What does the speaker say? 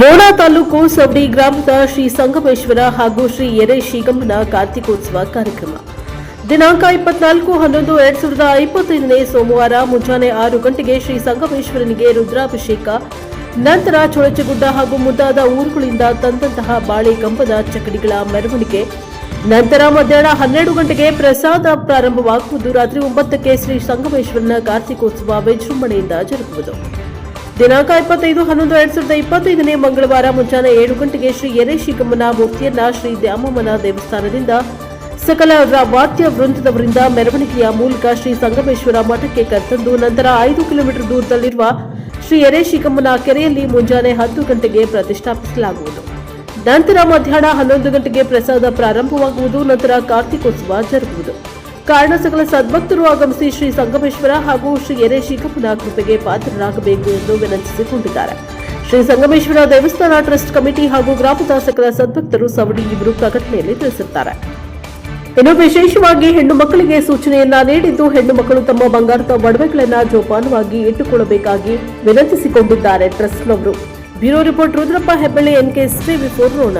ರೋಣ ತಾಲೂಕು ಸವಡಿ ಗ್ರಾಮದ ಶ್ರೀ ಸಂಗಮೇಶ್ವರ ಹಾಗೂ ಶ್ರೀ ಎರೆ ಶ್ರೀಗಂಬನ ಕಾರ್ತಿಕೋತ್ಸವ ಕಾರ್ಯಕ್ರಮ. ದಿನಾಂಕ ಇಪ್ಪತ್ನಾಲ್ಕು ಹನ್ನೊಂದು ಎರಡ್ ಸಾವಿರದ ಇಪ್ಪತ್ತೈದನೇ ಸೋಮವಾರ ಮುಂಜಾನೆ ಆರು ಗಂಟೆಗೆ ಶ್ರೀ ಸಂಗಮೇಶ್ವರನಿಗೆ ರುದ್ರಾಭಿಷೇಕ, ನಂತರ ಚೊಳಚಗುಡ್ಡ ಹಾಗೂ ಮುಂತಾದ ಊರುಗಳಿಂದ ತಂದಂತಹ ಬಾಳೆ ಕಂಬದ ಚಕಡಿಗಳ ಮೆರವಣಿಗೆ, ನಂತರ ಮಧ್ಯಾಹ್ನ ಹನ್ನೆರಡು ಗಂಟೆಗೆ ಪ್ರಸಾದ ಪ್ರಾರಂಭವಾಗುವುದು. ರಾತ್ರಿ ಒಂಬತ್ತಕ್ಕೆ ಶ್ರೀ ಸಂಗಮೇಶ್ವರನ ಕಾರ್ತಿಕೋತ್ಸವ ವಿಜೃಂಭಣೆಯಿಂದ ಜರುಗುವುದು. ದಿನಾಂಕ ಇಪ್ಪತ್ತೈದು, ಹನ್ನೊಂದು, ಎರಡ್ ಸಾವಿರದ ಇಪ್ಪತ್ತೈದನೇ ಮಂಗಳವಾರ ಮುಂಜಾನೆ ಏಳು ಗಂಟೆಗೆ ಶ್ರೀ ಯರೇಶಿಗಮ್ಮನ ಮೂರ್ತಿಯನ್ನ ಶ್ರೀ ದ್ಯಾಮಮ್ಮನ ದೇವಸ್ಥಾನದಿಂದ ಸಕಲ ವಾದ್ಯ ವೃಂದದವರಿಂದ ಮೆರವಣಿಗೆಯ ಮೂಲಕ ಶ್ರೀ ಸಂಗಮೇಶ್ವರ ಮಠಕ್ಕೆ ಕರೆತಂದು ನಂತರ ಐದು ಕಿಲೋಮೀಟರ್ ದೂರದಲ್ಲಿರುವ ಶ್ರೀ ಯರೇಶಿಗಮ್ಮನ ಕೆರೆಯಲ್ಲಿ ಮುಂಜಾನೆ ಹತ್ತು ಗಂಟೆಗೆ ಪ್ರತಿಷ್ಠಾಪಿಸಲಾಗುವುದು. ನಂತರ ಮಧ್ಯಾಹ್ನ ಹನ್ನೊಂದು ಗಂಟೆಗೆ ಪ್ರಸಾದ ಪ್ರಾರಂಭವಾಗುವುದು, ನಂತರ ಕಾರ್ತಿಕೋತ್ಸವ ಜರುಗುವುದು. ಕಾರಣ ಸಕಲ ಸದ್ಭಕ್ತರು ಆಗಮಿಸಿ ಶ್ರೀ ಸಂಗಮೇಶ್ವರ ಹಾಗೂ ಶ್ರೀ ಎರೆ ಶಿಖಪ್ಪನ ಕೃಪೆಗೆ ಪಾತ್ರರಾಗಬೇಕು ಎಂದು ವಿನಂತಿಸಿಕೊಂಡಿದ್ದಾರೆ ಶ್ರೀ ಸಂಗಮೇಶ್ವರ ದೇವಸ್ಥಾನ ಟ್ರಸ್ಟ್ ಕಮಿಟಿ ಹಾಗೂ ಗ್ರಾಮದ ಸಕಲ ಸದ್ಭಕ್ತರು ಸವಡಿ ಇಬ್ಬರು ಪ್ರಕಟಣೆಯಲ್ಲಿ ತಿಳಿಸುತ್ತಾರೆ ಇನ್ನು ವಿಶೇಷವಾಗಿ ಹೆಣ್ಣು ಮಕ್ಕಳಿಗೆ ಸೂಚನೆಯನ್ನ ನೀಡಿದ್ದು ಹೆಣ್ಣು ಮಕ್ಕಳು ತಮ್ಮ ಬಂಗಾರದ ಒಡವೆಗಳನ್ನ ಜೋಪಾನವಾಗಿ ಇಟ್ಟುಕೊಳ್ಳಬೇಕಾಗಿ ವಿನಂತಿಸಿಕೊಂಡಿದ್ದಾರೆ ಟ್ರಸ್ಟ್ನವರು. Bureau report Rudrappa Hebballi, NK TV four Rona.